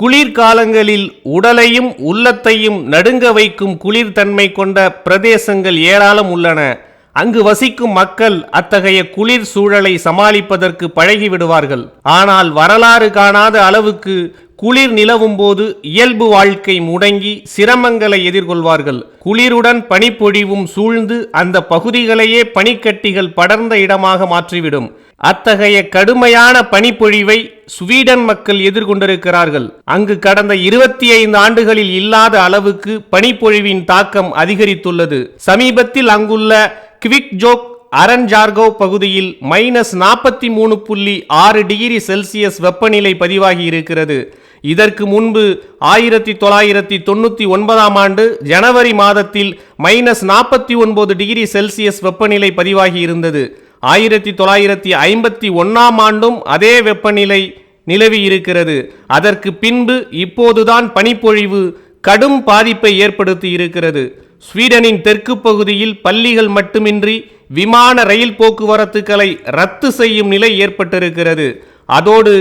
குளிர்காலங்களில் உடலையும் உள்ளத்தையும் நடுங்க வைக்கும் குளிர்தன்மை கொண்ட பிரதேசங்கள் ஏராளம் உள்ளன. அங்கு வசிக்கும் மக்கள் அத்தகைய குளிர் சூழலை சமாளிப்பதற்கு பழகிவிடுவார்கள். ஆனால் வரலாறு காணாத அளவுக்கு குளிர் நிலவும் போது இயல்பு வாழ்க்கை முடங்கி சிரமங்களை எதிர்கொள்வார்கள். குளிருடன் பனிப்பொழிவும் சூழ்ந்து அந்த பகுதிகளையே பனிக்கட்டிகள் படர்ந்த இடமாக மாற்றிவிடும். அத்தகைய கடுமையான பனிப்பொழிவை ஸ்வீடன் மக்கள் எதிர்கொண்டிருக்கிறார்கள். அங்கு கடந்த இருபத்தி ஐந்து ஆண்டுகளில் இல்லாத அளவுக்கு பனிப்பொழிவின் தாக்கம் அதிகரித்துள்ளது. சமீபத்தில் அங்குள்ள கிவிக் ஜோக் அரன்ஜார்கோ பகுதியில் மைனஸ் நாற்பத்தி மூணு புள்ளி ஆறு டிகிரி செல்சியஸ் வெப்பநிலை பதிவாகி இருக்கிறது. இதற்கு முன்பு ஆயிரத்தி தொள்ளாயிரத்தி தொண்ணூற்றி ஒன்பதாம் ஆண்டு ஜனவரி மாதத்தில் மைனஸ் நாற்பத்தி ஒன்பது டிகிரி செல்சியஸ் வெப்பநிலை பதிவாகி இருந்தது. ஆயிரத்தி தொள்ளாயிரத்தி ஐம்பத்தி ஒன்றாம் ஆண்டும் அதே வெப்பநிலை நிலவி இருக்கிறது. அதற்கு பின்பு இப்போதுதான் பனிப்பொழிவு கடும் பாதிப்பை ஏற்படுத்தி இருக்கிறது. ஸ்வீடனின் தெற்கு பகுதியில் பள்ளிகள் மட்டுமின்றி விமான ரயில் போக்குவரத்துக்களை ரத்து செய்யும் நிலை ஏற்பட்டிருக்கிறது. அதோடு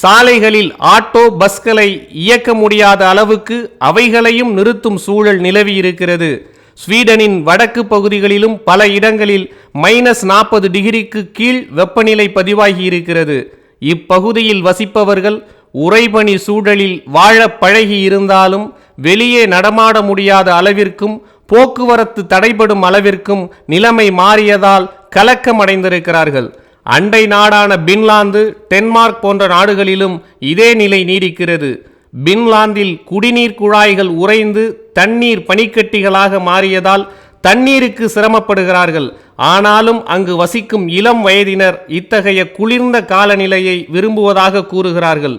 சாலைகளில் ஆட்டோ பஸ்களை இயக்க முடியாத அளவுக்கு அவைகளையும் நிறுத்தும் சூழல் நிலவி இருக்கிறது. ஸ்வீடனின் வடக்கு பகுதிகளிலும் பல இடங்களில் மைனஸ் நாற்பது டிகிரிக்கு கீழ் வெப்பநிலை பதிவாகி இருக்கிறது. இப்பகுதியில் வசிப்பவர்கள் உறைபனி சூழலில் வாழ பழகி இருந்தாலும் வெளியே நடமாட முடியாத அளவிற்கும் போக்குவரத்து தடைபடும் அளவிற்கும் நிலைமை மாறியதால் கலக்கமடைந்திருக்கிறார்கள். அண்டை நாடான பின்லாந்து டென்மார்க் போன்ற நாடுகளிலும் இதே நிலை நீடிக்கிறது. பின்லாந்தில் குடிநீர் குழாய்கள் உறைந்து தண்ணீர் பனிக்கட்டிகளாக மாறியதால் தண்ணீருக்கு சிரமப்படுகிறார்கள். ஆனாலும் அங்கு வசிக்கும் இளம் வயதினர் இத்தகைய குளிர்ந்த காலநிலையை விரும்புவதாக கூறுகிறார்கள்.